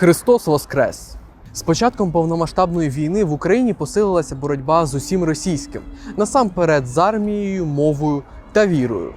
Христос Воскрес! З початком повномасштабної війни в Україні посилилася боротьба з усім російським, насамперед з армією, мовою та вірою.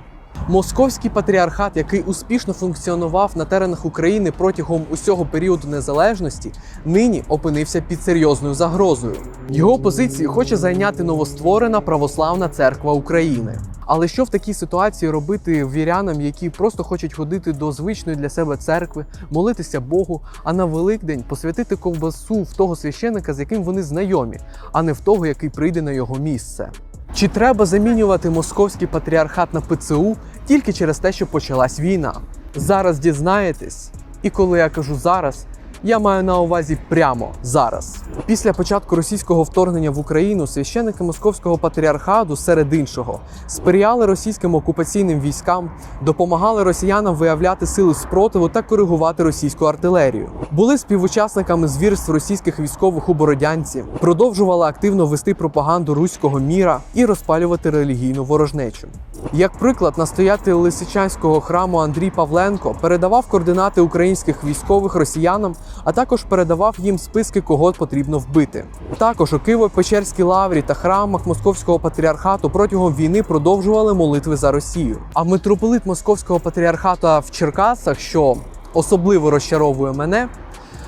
Московський патріархат, який успішно функціонував на теренах України протягом усього періоду незалежності, нині опинився під серйозною загрозою. Його позиції хоче зайняти новостворена православна церква України. Але що в такій ситуації робити вірянам, які просто хочуть ходити до звичної для себе церкви, молитися Богу, а на Великдень посвятити ковбасу в того священика, з яким вони знайомі, а не в того, який прийде на його місце? Чи треба замінювати московський патріархат на ПЦУ тільки через те, що почалась війна? Зараз дізнаєтесь, і коли я кажу зараз, я маю на увазі прямо зараз. Після початку російського вторгнення в Україну священники московського патріархату, серед іншого, сприяли російським окупаційним військам, допомагали росіянам виявляти сили спротиву та коригувати російську артилерію. Були співучасниками звірств російських військових у Бородянці, продовжували активно вести пропаганду руського міра і розпалювати релігійну ворожнечу. Як приклад, настоятель Лисичанського храму Андрій Павленко передавав координати українських військових росіянам, а також передавав їм списки, кого потрібно вбити. Також у Києво-Печерській лаврі та храмах Московського патріархату протягом війни продовжували молитви за Росію. А митрополит Московського патріархату в Черкасах, що особливо розчаровує мене,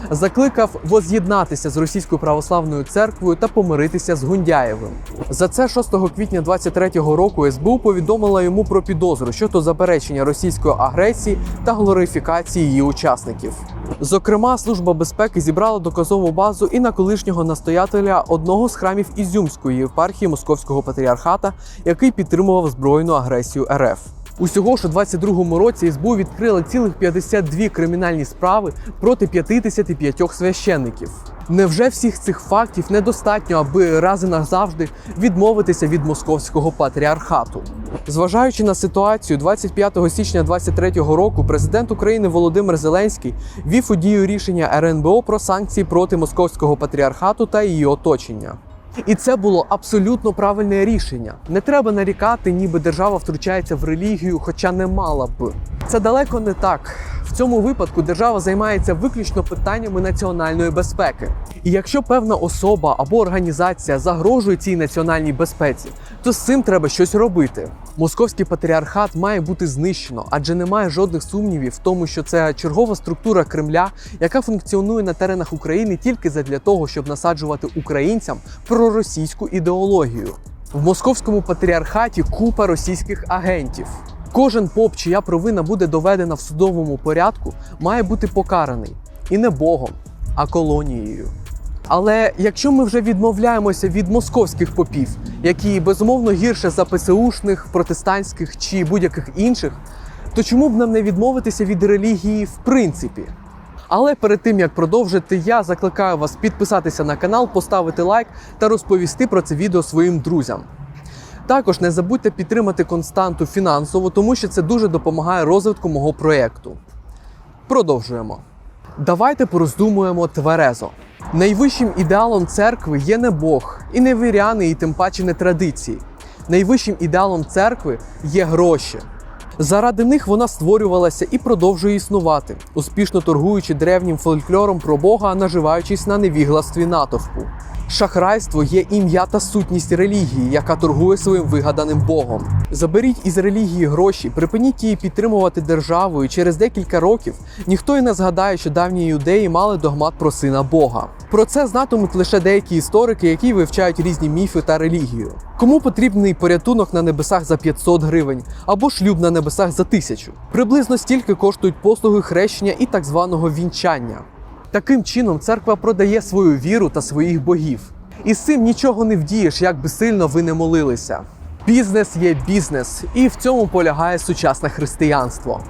закликав воз'єднатися з російською православною церквою та помиритися з Гундяєвим. За це 6 квітня 23-го року СБУ повідомила йому про підозру щодо заперечення російської агресії та глорифікації її учасників. Зокрема, служба безпеки зібрала доказову базу і на колишнього настоятеля одного з храмів Ізюмської єпархії Московського патріархата, який підтримував збройну агресію РФ. Усього ж у 22-му році СБУ відкрила цілих 52 кримінальні справи проти 55 священників. Невже всіх цих фактів недостатньо, аби раз і назавжди відмовитися від московського патріархату? Зважаючи на ситуацію, 25 січня 2023 року президент України Володимир Зеленський вів у дію рішення РНБО про санкції проти московського патріархату та її оточення. І це було абсолютно правильне рішення. Не треба нарікати, ніби держава втручається в релігію, хоча не мала б. Це далеко не так. В цьому випадку держава займається виключно питаннями національної безпеки. І якщо певна особа або організація загрожує цій національній безпеці, то з цим треба щось робити. Московський патріархат має бути знищено, адже немає жодних сумнівів в тому, що це чергова структура Кремля, яка функціонує на теренах України тільки задля того, щоб насаджувати українцям проросійську ідеологію. В московському патріархаті купа російських агентів. Кожен поп, чия провина буде доведена в судовому порядку, має бути покараний і не Богом, а колонією. Але якщо ми вже відмовляємося від московських попів, які безумовно гірше за ПСУшних, протестантських чи будь-яких інших, то чому б нам не відмовитися від релігії в принципі? Але перед тим як продовжити, я закликаю вас підписатися на канал, поставити лайк та розповісти про це відео своїм друзям. Також не забудьте підтримати константу фінансово, тому що це дуже допомагає розвитку мого проєкту. Продовжуємо. Давайте пороздумуємо тверезо. Найвищим ідеалом церкви є не Бог, і не віряни, і тим паче не традиції. Найвищим ідеалом церкви є гроші. Заради них вона створювалася і продовжує існувати, успішно торгуючи древнім фольклором про Бога, наживаючись на невігластві натовпу. Шахрайство є ім'я та сутність релігії, яка торгує своїм вигаданим Богом. Заберіть із релігії гроші, припиніть її підтримувати державою. і Через декілька років ніхто й не згадає, що давні юдеї мали догмат про сина Бога. Про це знатимуть лише деякі історики, які вивчають різні міфи та релігію. Кому потрібний порятунок на небесах за 500 гривень або шлюб на небесах за тисячу? Приблизно стільки коштують послуги хрещення і так званого вінчання. Таким чином, церква продає свою віру та своїх богів. І з цим нічого не вдієш, як би сильно ви не молилися. Бізнес є бізнес, і в цьому полягає сучасне християнство.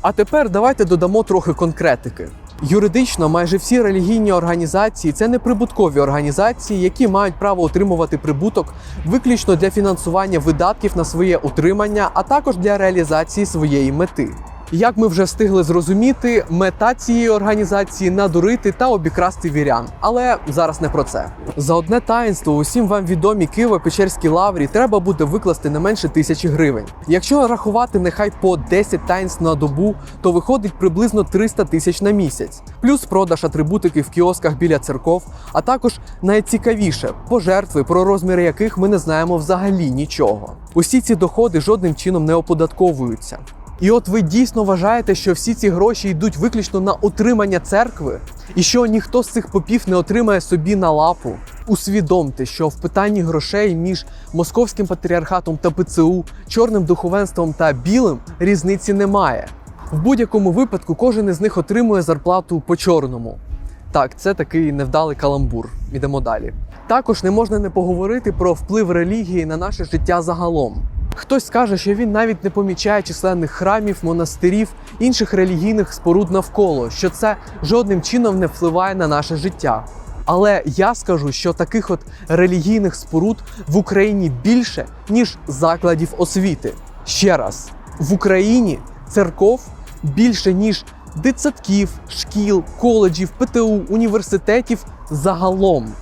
А тепер давайте додамо трохи конкретики. Юридично майже всі релігійні організації це неприбуткові організації, які мають право отримувати прибуток виключно для фінансування видатків на своє утримання, а також для реалізації своєї мети. Як ми вже встигли зрозуміти, мета цієї організації надурити та обікрасти вірян. Але зараз не про це. За одне таїнство усім вам відомі Києво-Печерській лаврі треба буде викласти не менше тисячі гривень. Якщо рахувати нехай по 10 таїнств на добу, то виходить приблизно 300 тисяч на місяць, плюс продаж атрибутики в кіосках біля церков, а також найцікавіше пожертви, про розміри яких ми не знаємо взагалі нічого. Усі ці доходи жодним чином не оподатковуються. І от ви дійсно вважаєте, що всі ці гроші йдуть виключно на утримання церкви, і що ніхто з цих попів не отримає собі на лапу. Усвідомте, що в питанні грошей між московським патріархатом та ПЦУ, чорним духовенством та білим різниці немає. В будь-якому випадку кожен із них отримує зарплату по чорному. Так, це такий невдалий каламбур. Ідемо далі. Також не можна не поговорити про вплив релігії на наше життя загалом. Хтось скаже, що він навіть не помічає численних храмів, монастирів, інших релігійних споруд навколо, що це жодним чином не впливає на наше життя. Але я скажу, що таких от релігійних споруд в Україні більше, ніж закладів освіти. Ще раз, в Україні церков більше, ніж дитсадків, шкіл, коледжів, ПТУ, університетів загалом.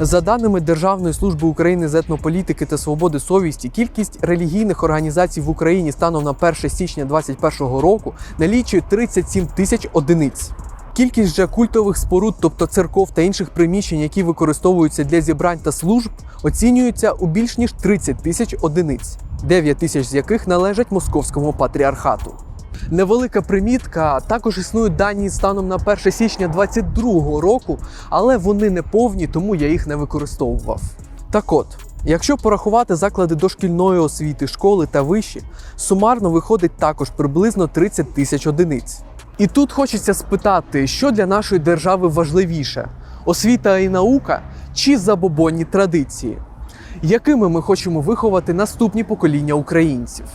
За даними Державної служби України з етнополітики та свободи совісті, кількість релігійних організацій в Україні станом на 1 січня 2021 року налічує 37 тисяч одиниць. Кількість же культових споруд, тобто церков та інших приміщень, які використовуються для зібрань та служб, оцінюється у більш ніж 30 тисяч одиниць, 9 тисяч з яких належать московському патріархату. Невелика примітка також існують дані станом на 1 січня 2022 року, але вони не повні, тому я їх не використовував. Так от, якщо порахувати заклади дошкільної освіти, школи та виші, сумарно виходить також приблизно 30 тисяч одиниць. І тут хочеться спитати, що для нашої держави важливіше: освіта і наука чи забобонні традиції? Якими ми хочемо виховати наступні покоління українців?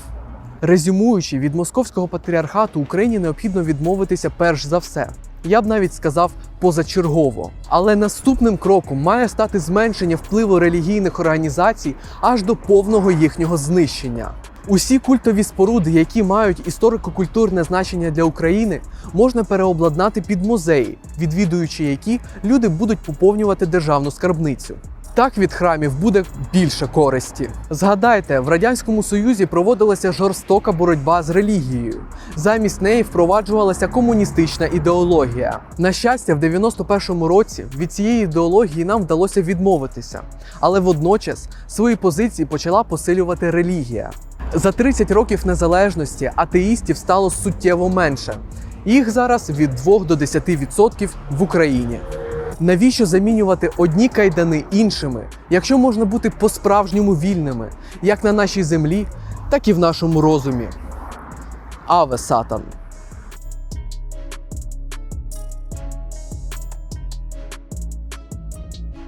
Резюмуючи, від московського патріархату Україні необхідно відмовитися перш за все. Я б навіть сказав позачергово. Але наступним кроком має стати зменшення впливу релігійних організацій аж до повного їхнього знищення. Усі культові споруди, які мають історико-культурне значення для України, можна переобладнати під музеї, відвідуючи які люди будуть поповнювати державну скарбницю. Так від храмів буде більше користі. Згадайте, в радянському союзі проводилася жорстока боротьба з релігією. Замість неї впроваджувалася комуністична ідеологія. На щастя, в 91-му році від цієї ідеології нам вдалося відмовитися, але водночас свої позиції почала посилювати релігія. За 30 років незалежності атеїстів стало суттєво менше. Їх зараз від 2 до 10% в Україні. Навіщо замінювати одні кайдани іншими, якщо можна бути по-справжньому вільними, як на нашій землі, так і в нашому розумі? Аве Сатан!